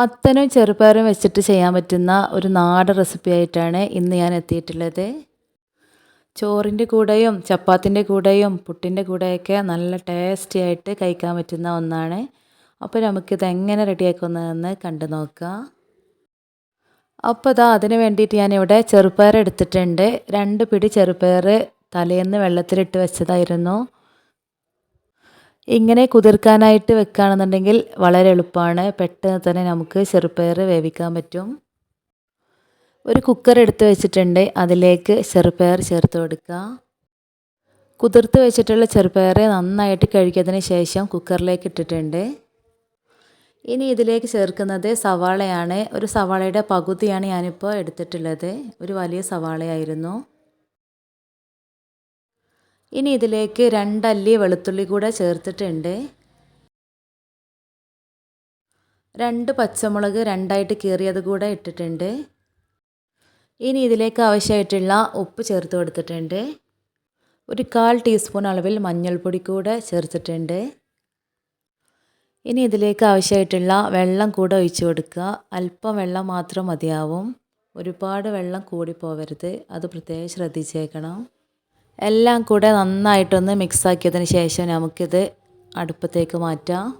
മത്തനും ചെറുപയറും വെച്ചിട്ട് ചെയ്യാൻ പറ്റുന്ന ഒരു നാടൻ റെസിപ്പി ആയിട്ടാണ് ഇന്ന് ഞാൻ എത്തിയിട്ടുള്ളത്. ചോറിന്റെ കൂടെയും ചപ്പാത്തിന്റെ കൂടെയും പുട്ടിന്റെ കൂടെയൊക്കെ നല്ല ടേസ്റ്റി ആയിട്ട് കഴിക്കാൻ പറ്റുന്ന ഒന്നാണ്. അപ്പോൾ നമുക്കിത് എങ്ങനെ റെഡിയാക്കുന്നതെന്ന് കണ്ടു നോക്കാം. അപ്പോൾ ഇതാ അതിന് വേണ്ടിയിട്ട് ഞാനിവിടെ ചെറുപയർ എടുത്തിട്ടുണ്ട്. രണ്ട് പിടി ചെറുപയർ തലേന്ന് വെള്ളത്തിലിട്ട് വെച്ചതായിരുന്നു. ഇങ്ങനെ കുതിർക്കാനായിട്ട് വെക്കുകയാണെന്നുണ്ടെങ്കിൽ വളരെ എളുപ്പമാണ്. പെട്ടെന്ന് തന്നെ നമുക്ക് ചെറുപ്പയർ വേവിക്കാൻ പറ്റും. ഒരു കുക്കർ എടുത്ത് വെച്ചിട്ടുണ്ട്. അതിലേക്ക് ചെറുപ്പയർ ചേർത്ത് കൊടുക്കുക. കുതിർത്ത് വെച്ചിട്ടുള്ള ചെറുപ്പയർ നന്നായിട്ട് കഴുകിയതിന് ശേഷം കുക്കറിലേക്ക് ഇട്ടിട്ടുണ്ട്. ഇനി ഇതിലേക്ക് ചേർക്കുന്നത് സവാളയാണ്. ഒരു സവാളയുടെ പകുതിയാണ് ഞാനിപ്പോൾ എടുത്തിട്ടുള്ളത്. ഒരു വലിയ സവാളയായിരുന്നു. ഇനി ഇതിലേക്ക് രണ്ടല്ലി വെളുത്തുള്ളി കൂടെ ചേർത്തിട്ടുണ്ട്. രണ്ട് പച്ചമുളക് രണ്ടായിട്ട് കീറിയത് കൂടെ ഇട്ടിട്ടുണ്ട്. ഇനി ഇതിലേക്ക് ആവശ്യമായിട്ടുള്ള ഉപ്പ് ചേർത്ത് കൊടുത്തിട്ടുണ്ട്. ഒരു കാൽ ടീസ്പൂൺ അളവിൽ മഞ്ഞൾപ്പൊടി കൂടെ ചേർത്തിട്ടുണ്ട്. ഇനി ഇതിലേക്ക് ആവശ്യമായിട്ടുള്ള വെള്ളം കൂടെ ഒഴിച്ചു കൊടുക്കുക. അല്പം വെള്ളം മാത്രം മതിയാവും. ഒരുപാട് വെള്ളം കൂടി പോവരുത്. അത് പ്രത്യേകം ശ്രദ്ധിച്ചേക്കണം. എല്ലാം കൂടെ നന്നായിട്ടൊന്ന് മിക്സാക്കിയതിന് ശേഷം നമുക്കിത് അടുപ്പത്തേക്ക് മാറ്റാം.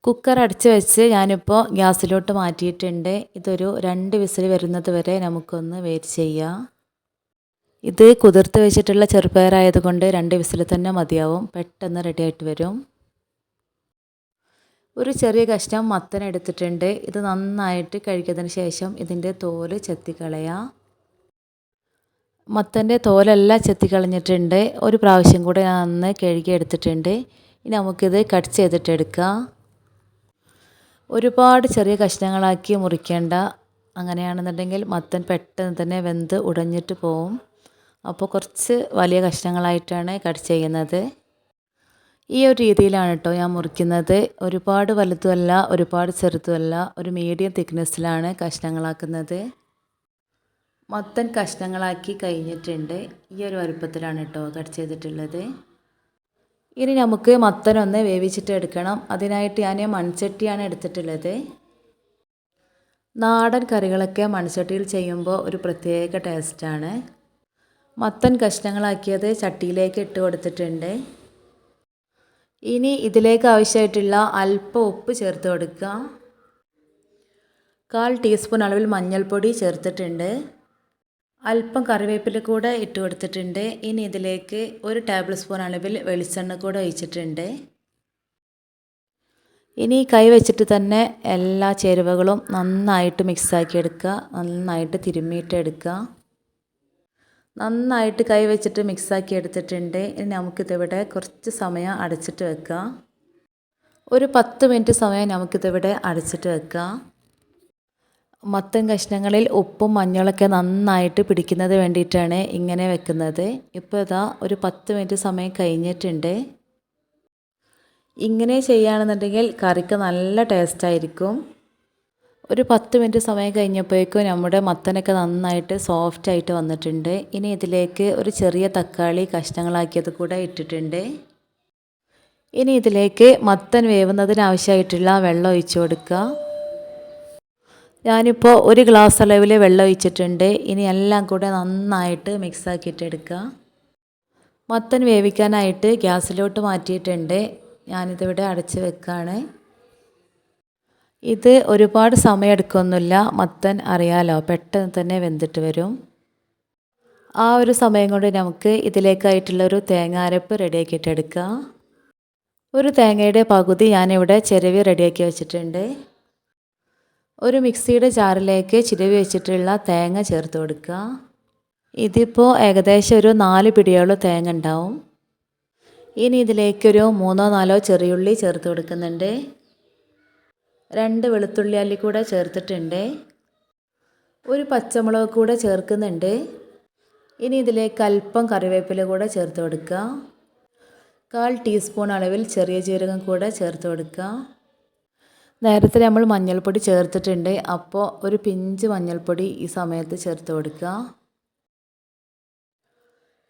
കുക്കർ അടച്ച് വെച്ച് ഞാനിപ്പോൾ ഗ്യാസിലോട്ട് മാറ്റിയിട്ടുണ്ട്. ഇതൊരു രണ്ട് വിസിൽ വരുന്നത് വരെ നമുക്കൊന്ന് വെയിറ്റ് ചെയ്യാം. ഇത് കുതിർത്ത് വെച്ചിട്ടുള്ള ചെറുപയറായതുകൊണ്ട് രണ്ട് വിസിൽ തന്നെ മതിയാവും. പെട്ടെന്ന് റെഡി ആയിട്ട് വരും. ഒരു ചെറിയ കഷ്ണം മത്തൻ എടുത്തിട്ടുണ്ട്. ഇത് നന്നായിട്ട് കഴിക്കതിന് ശേഷം ഇതിന്റെ തോൽ ചെത്തിക്കളയാം. മത്തന്റെ തോലെല്ലാം ചെത്തിക്കളഞ്ഞിട്ടുണ്ട്. ഒരു പ്രാവശ്യം കൂടെ ഞാൻ അന്ന് കഴുകി എടുത്തിട്ടുണ്ട്. ഇനി നമുക്കിത് കട്ട് ചെയ്തിട്ടെടുക്കാം ഒരുപാട് ചെറിയ കഷ്ണങ്ങളാക്കി മുറിക്കേണ്ട. അങ്ങനെയാണെന്നുണ്ടെങ്കിൽ മത്തൻ പെട്ടെന്ന് തന്നെ വെന്ത് ഉടഞ്ഞിട്ട് പോവും. അപ്പോൾ കുറച്ച് വലിയ കഷ്ണങ്ങളായിട്ടാണ് കട്ട് ചെയ്യുന്നത്. ഈ ഒരു രീതിയിലാണ് കേട്ടോ ഞാൻ മുറിക്കുന്നത്. ഒരുപാട് വലുതുമല്ല ഒരുപാട് ചെറുതുമല്ല ഒരു മീഡിയം തിക്നെസ്സിലാണ് കഷ്ണങ്ങളാക്കുന്നത്. മൊത്തം കഷ്ണങ്ങളാക്കി കഴിഞ്ഞിട്ടുണ്ട്. ഈ ഒരു വലുപ്പത്തിലാണ് കേട്ടോ കട്ട് ചെയ്തിട്ടുള്ളത്. ഇനി നമുക്ക് മത്തനൊന്ന് വേവിച്ചിട്ട് എടുക്കണം. അതിനായിട്ട് ഞാൻ മൺചട്ടിയാണ് എടുത്തിട്ടുള്ളത്. നാടൻ കറികളൊക്കെ മൺചട്ടിയിൽ ചെയ്യുമ്പോൾ ഒരു പ്രത്യേക ടേസ്റ്റാണ് മത്തൻ കഷ്ണങ്ങളാക്കിയത് ചട്ടിയിലേക്ക് ഇട്ട് കൊടുത്തിട്ടുണ്ട്. ഇനി ഇതിലേക്ക് ആവശ്യമായിട്ടുള്ള അല്പം ഉപ്പ് ചേർത്ത് കൊടുക്കുക. കാൽ ടീസ്പൂൺ അളവിൽ മഞ്ഞൾപ്പൊടി ചേർത്തിട്ടുണ്ട്. അല്പം കറിവേപ്പില കൂടെ ഇട്ട് കൊടുത്തിട്ടുണ്ട്. ഇനി ഇതിലേക്ക് ഒരു ടേബിൾ സ്പൂൺ അളവിൽ വെളിച്ചെണ്ണ കൂടെ ഒഴിച്ചിട്ടുണ്ട്. ഇനി കൈ വെച്ചിട്ട് തന്നെ എല്ലാ ചേരുവകളും നന്നായിട്ട് മിക്സാക്കി എടുക്കുക. നന്നായിട്ട് തിരുമ്മിയിട്ട് എടുക്കുക. നന്നായിട്ട് കൈ വെച്ചിട്ട് മിക്സാക്കി എടുത്തിട്ടുണ്ട്. ഇനി നമുക്കിതിവിടെ കുറച്ച് സമയം അടച്ചിട്ട് വെക്കാം ഒരു പത്ത് മിനിറ്റ് സമയം നമുക്കിതിവിടെ അടച്ചിട്ട് വെക്കാം മത്തൻ കഷ്ണങ്ങളിൽ ഉപ്പും മഞ്ഞളൊക്കെ നന്നായിട്ട് പിടിക്കുന്നത് വേണ്ടിയിട്ടാണ് ഇങ്ങനെ വെക്കുന്നത്. ഇപ്പോൾ ഇതാ ഒരു പത്ത് മിനിറ്റ് സമയം കഴിഞ്ഞിട്ടുണ്ട്. ഇങ്ങനെ ചെയ്യുകയാണെന്നുണ്ടെങ്കിൽ കറിക്ക് നല്ല ടേസ്റ്റ് ആയിരിക്കും. ഒരു പത്ത് മിനിറ്റ് സമയം കഴിഞ്ഞപ്പോഴേക്കും നമ്മുടെ മത്തനൊക്കെ നന്നായിട്ട് സോഫ്റ്റ് ആയിട്ട് വന്നിട്ടുണ്ട്. ഇനി ഇതിലേക്ക് ഒരു ചെറിയ തക്കാളി കഷ്ണങ്ങളാക്കിയത് കൂടെ ഇട്ടിട്ടുണ്ട്. ഇനി ഇതിലേക്ക് മത്തൻ വേവുന്നതിനാവശ്യമായിട്ടുള്ള വെള്ളം ഒഴിച്ചു കൊടുക്കുക. ഞാനിപ്പോൾ ഒരു ഗ്ലാസ് അളവിൽ വെള്ളം ഒഴിച്ചിട്ടുണ്ട്. ഇനി എല്ലാം കൂടെ നന്നായിട്ട് മിക്സ് എടുക്കുക. മത്തൻ വേവിക്കാനായിട്ട് ഗ്യാസിലോട്ട് മാറ്റിയിട്ടുണ്ട്. ഞാനിതിവിടെ അടച്ച് വെക്കുകയാണ് ഇത് ഒരുപാട് സമയം മത്തൻ അറിയാലോ പെട്ടെന്ന് തന്നെ വെന്തിട്ട് വരും. ആ ഒരു സമയം കൊണ്ട് നമുക്ക് ഇതിലേക്കായിട്ടുള്ളൊരു തേങ്ങ അരപ്പ് റെഡിയാക്കിയിട്ട് ഒരു തേങ്ങയുടെ പകുതി ഞാനിവിടെ ചിരവി റെഡിയാക്കി വെച്ചിട്ടുണ്ട്. ഒരു മിക്സിയുടെ ജാറിലേക്ക് ചിരവി വെച്ചിട്ടുള്ള തേങ്ങ ചേർത്ത് കൊടുക്കുക. ഇതിപ്പോൾ ഏകദേശം ഒരു നാല് പിടിയോളം തേങ്ങ ഉണ്ടാവും. ഇനി ഇതിലേക്കൊരു മൂന്നോ നാലോ ചെറിയുള്ളി ചേർത്ത് കൊടുക്കുന്നുണ്ട്. രണ്ട് വെളുത്തുള്ളി അല്ലി കൂടെ ചേർത്തിട്ടുണ്ട്. ഒരു പച്ചമുളക് കൂടെ ചേർക്കുന്നുണ്ട്. ഇനി ഇതിലേക്ക് അല്പം കറിവേപ്പില കൂടെ ചേർത്ത് കൊടുക്കുക. കാൽ ടീസ്പൂൺ അളവിൽ ചെറിയ ജീരകം കൂടെ ചേർത്ത് കൊടുക്കുക. നേരത്തെ നമ്മൾ മഞ്ഞൾപ്പൊടി ചേർത്തിട്ടുണ്ട്. അപ്പോൾ ഒരു പിഞ്ച് മഞ്ഞൾപ്പൊടി ഈ സമയത്ത് ചേർത്ത് കൊടുക്കുക.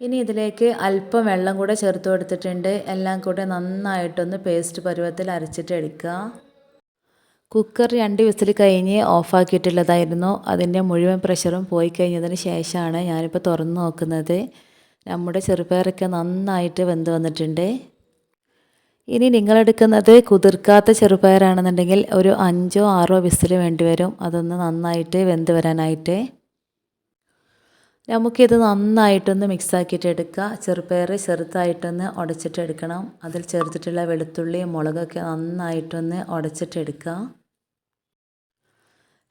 ഇനി ഇതിലേക്ക് അല്പം വെള്ളം കൂടെ ചേർത്ത് കൊടുത്തിട്ടുണ്ട്. എല്ലാം കൂടെ നന്നായിട്ടൊന്ന് പേസ്റ്റ് പരുവത്തിൽ അരച്ചിട്ട് എടുക്കുക. കുക്കർ രണ്ട് വിസിൽ കഴിഞ്ഞ് ഓഫാക്കിയിട്ടുള്ളതായിരുന്നു. അതിന്റെ മുഴുവൻ പ്രഷറും പോയി കഴിഞ്ഞതിന് ശേഷമാണ് ഞാനിപ്പോൾ തുറന്ന് നോക്കുന്നത്. നമ്മുടെ ചെറുപയറൊക്കെ നന്നായിട്ട് വെന്ത് വന്നിട്ടുണ്ട്. ഇനി നിങ്ങളെടുക്കുന്നത് കുതിർക്കാത്ത ചെറുപയറാണെന്നുണ്ടെങ്കിൽ ഒരു അഞ്ചോ ആറോ വിസിൽ വേണ്ടി വരും. അതൊന്ന് നന്നായിട്ട് വെന്ത് വരാനായിട്ട്. നമുക്കിത് നന്നായിട്ടൊന്ന് മിക്സാക്കിയിട്ട് എടുക്കുക. ചെറുപയർ ചെറുതായിട്ടൊന്ന് ഉടച്ചിട്ടെടുക്കണം അതിൽ ചേർത്തിട്ടുള്ള വെളുത്തുള്ളിയും മുളകൊക്കെ നന്നായിട്ടൊന്ന് ഉടച്ചിട്ടെടുക്കുക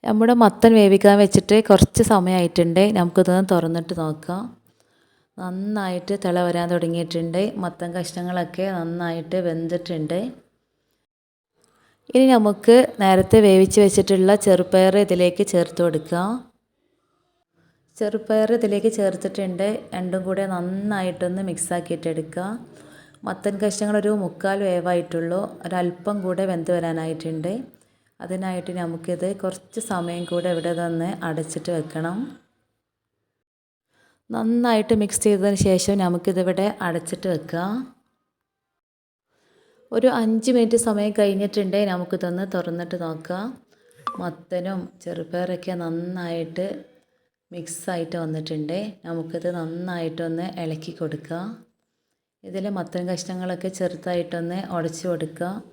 നമ്മുടെ മത്തൻ വേവിക്കാൻ വെച്ചിട്ട് കുറച്ച് സമയമായിട്ടുണ്ട്. നമുക്കിതൊന്ന് തുറന്നിട്ട് നോക്കാം. നന്നായിട്ട് തിള വരാൻ തുടങ്ങിയിട്ടുണ്ട്. മത്തൻ കഷ്ണങ്ങളൊക്കെ നന്നായിട്ട് വെന്തിട്ടുണ്ട്. ഇനി നമുക്ക് നേരത്തെ വേവിച്ച് വെച്ചിട്ടുള്ള ചെറുപയർ ഇതിലേക്ക് ചേർത്ത് കൊടുക്കാം ചെറുപയർ ഇതിലേക്ക് ചേർത്തിട്ടുണ്ട്. രണ്ടും കൂടെ നന്നായിട്ടൊന്ന് മിക്സാക്കിയിട്ടെടുക്കുക മത്തൻ കഷ്ണങ്ങൾ ഒരു മുക്കാൽ വേവായിട്ടുള്ളൂ. ഒരല്പം കൂടെ വെന്ത് വരാനായിട്ടുണ്ട്. അതിനായിട്ട് നമുക്കിത് കുറച്ച് സമയം കൂടെ ഇവിടെ തന്നെ അടച്ചിട്ട് വെക്കണം. നന്നായിട്ട് മിക്സ് ചെയ്തതിന് ശേഷം നമുക്കിതിവിടെ അടച്ചിട്ട് വെക്കുക. ഒരു അഞ്ച് മിനിറ്റ് സമയം കഴിഞ്ഞിട്ടുണ്ടെങ്കിൽ നമുക്കിതൊന്ന് തുറന്നിട്ട് നോക്കാം മത്തനും ചെറുപയറൊക്കെ നന്നായിട്ട് മിക്സായിട്ട് വന്നിട്ടുണ്ട്. നമുക്കിത് നന്നായിട്ടൊന്ന് ഇളക്കി കൊടുക്കുക. ഇതിൽ മത്തൻ കഷ്ണങ്ങളൊക്കെ ചെറുതായിട്ടൊന്ന് ഉടച്ചു കൊടുക്കുക.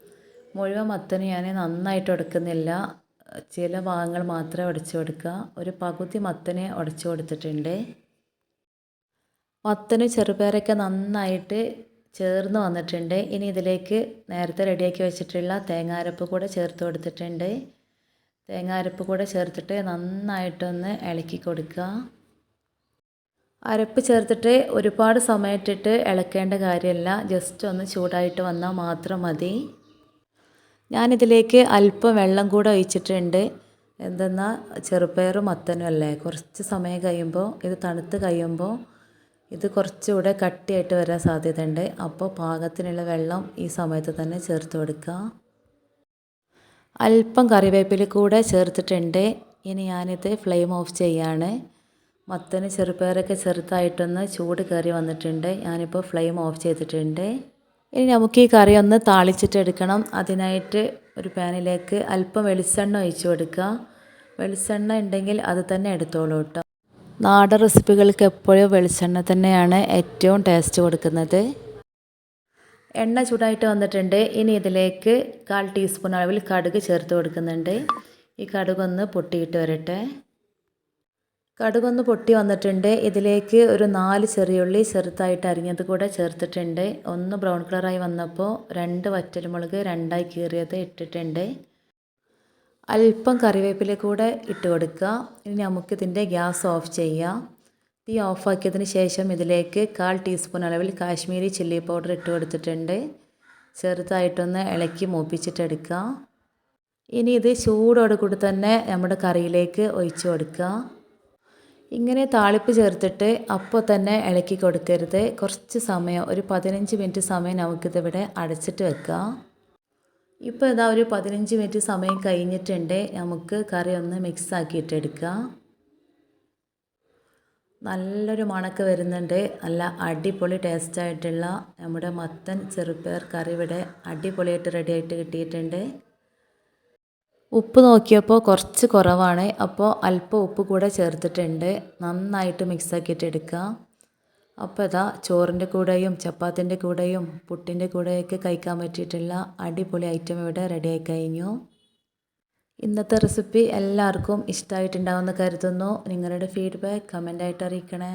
മുഴുവൻ മത്തന് ഞാൻ നന്നായിട്ട് ഉടക്കുന്നില്ല. ചില ഭാഗങ്ങൾ മാത്രമേ ഉടച്ചു കൊടുക്കുക. ഒരു പകുതി മത്തനെ ഉടച്ചു കൊടുത്തിട്ടുണ്ട്. മത്തന് ചെറുപയറൊക്കെ നന്നായിട്ട് ചേർന്ന് വന്നിട്ടുണ്ട്. ഇനി ഇതിലേക്ക് നേരത്തെ റെഡിയാക്കി വെച്ചിട്ടുള്ള തേങ്ങാരപ്പ് കൂടെ ചേർത്ത് കൊടുത്തിട്ടുണ്ട്. തേങ്ങാരപ്പ് കൂടെ ചേർത്തിട്ട് നന്നായിട്ടൊന്ന് ഇളക്കി കൊടുക്കുക. അരപ്പ് ചേർത്തിട്ട് ഒരുപാട് സമയത്തിട്ട് ഇളക്കേണ്ട കാര്യമല്ല. ജസ്റ്റ് ഒന്ന് ചൂടായിട്ട് വന്നാൽ മാത്രം മതി. ഞാനിതിലേക്ക് അല്പം വെള്ളം കൂടെ ഒഴിച്ചിട്ടുണ്ട്. എന്തെന്നാൽ ചെറുപയറും മത്തനും അല്ലേ? കുറച്ച് സമയം കഴിയുമ്പോൾ ഇത് തണുത്ത് കഴിയുമ്പോൾ ഇത് കുറച്ചുകൂടെ കട്ടിയായിട്ട് വരാൻ സാധ്യതയുണ്ട്. അപ്പോൾ പാകത്തിനുള്ള വെള്ളം ഈ സമയത്ത് തന്നെ ചേർത്ത് കൊടുക്കുക. അല്പം കറിവേപ്പില കൂടെ ചേർത്തിട്ടുണ്ട്. ഇനി ഞാനിത് ഫ്ലെയിം ഓഫ് ചെയ്യാണ്. മത്തന് ചെറുപയറൊക്കെ ചെറുതായിട്ടൊന്ന് ചൂട് കയറി വന്നിട്ടുണ്ട്. ഞാനിപ്പോൾ ഫ്ലെയിം ഓഫ് ചെയ്തിട്ടുണ്ട്. ഇനി നമുക്ക് ഈ കറി ഒന്ന് താളിച്ചിട്ടെടുക്കണം അതിനായിട്ട് ഒരു പാനിലേക്ക് അല്പം വെളിച്ചെണ്ണ ഒഴിച്ചു കൊടുക്കുക. വെളിച്ചെണ്ണ ഉണ്ടെങ്കിൽ അത് തന്നെ എടുത്തോളൂ കേട്ടോ. നാടൻ റെസിപ്പികൾക്ക് എപ്പോഴും വെളിച്ചെണ്ണ തന്നെയാണ് ഏറ്റവും ടേസ്റ്റ് കൊടുക്കുന്നത്. എണ്ണ ചൂടായിട്ട് വന്നിട്ടുണ്ട്. ഇനി ഇതിലേക്ക് കാൽ ടീസ്പൂൺ അളവിൽ കടുക് ചേർത്ത് കൊടുക്കുന്നുണ്ട്. ഈ കടുകൊന്ന് പൊട്ടിയിട്ട് വരട്ടെ. കടുകൊന്ന് പൊട്ടി വന്നിട്ടുണ്ട്. ഇതിലേക്ക് ഒരു നാല് ചെറിയുള്ളി ചെറുതായിട്ട് അരിഞ്ഞത് കൂടെ ചേർത്തിട്ടുണ്ട്. ഒന്ന് ബ്രൗൺ കളറായി വന്നപ്പോൾ രണ്ട് വറ്റൽമുളക് രണ്ടായി കീറിയത് ഇട്ടിട്ടുണ്ട്. അല്പം കറിവേപ്പില കൂടെ ഇട്ട് കൊടുക്കുക. ഇനി നമുക്കിതിന്റെ ഗ്യാസ് ഓഫ് ചെയ്യാം തീ ഓഫാക്കിയതിന് ശേഷം ഇതിലേക്ക് കാൽ ടീസ്പൂൺ അളവിൽ കാശ്മീരി ചില്ലി പൗഡർ ഇട്ട് കൊടുത്തിട്ടുണ്ട്. ചെറുതായിട്ടൊന്ന് ഇളക്കി മൂപ്പിച്ചിട്ടെടുക്കുക. ഇനി ഇത് ചൂടോടെ കൂടി തന്നെ നമ്മുടെ കറിയിലേക്ക് ഒഴിച്ചു കൊടുക്കുക. ഇങ്ങനെ താളിപ്പ് ചേർത്തിട്ട് അപ്പോൾ തന്നെ ഇളക്കി കൊടുക്കരുത്. കുറച്ച് സമയം ഒരു പതിനഞ്ച് മിനിറ്റ് സമയം നമുക്കിതിവിടെ അടച്ചിട്ട് വെക്കാം ഇപ്പോൾ ഇതാ ഒരു പതിനഞ്ച് മിനിറ്റ് സമയം കഴിഞ്ഞിട്ടുണ്ട്. നമുക്ക് കറി ഒന്ന് മിക്സ് ആക്കിയിട്ടെടുക്കാം നല്ലൊരു മണക്ക് വരുന്നുണ്ട്. നല്ല അടിപൊളി ടേസ്റ്റായിട്ടുള്ള നമ്മുടെ മത്തൻ ചെറുപ്പയർ കറി ഇവിടെ അടിപൊളിയായിട്ട് റെഡി ആയിട്ട് കിട്ടിയിട്ടുണ്ട്. ഉപ്പ് നോക്കിയപ്പോൾ കുറച്ച് കുറവാണ്. അപ്പോൾ അല്പം ഉപ്പ് കൂടെ ചേർത്തിട്ടുണ്ട്. നന്നായിട്ട് മിക്സ് എടുക്കാം. അപ്പോൾ ഇതാ ചോറിന്റെ കൂടെയും ചപ്പാത്തിന്റെ കൂടെയും പുട്ടിന്റെ കൂടെയൊക്കെ കഴിക്കാൻ പറ്റിയിട്ടുള്ള അടിപൊളി ഐറ്റം ഇവിടെ റെഡിയായി കഴിഞ്ഞു. ഇന്നത്തെ റെസിപ്പി എല്ലാവർക്കും ഇഷ്ടമായിട്ടുണ്ടാവുമെന്ന് കരുതുന്നു. നിങ്ങളുടെ ഫീഡ്ബാക്ക് കമന്റായിട്ട് അറിയിക്കണേ.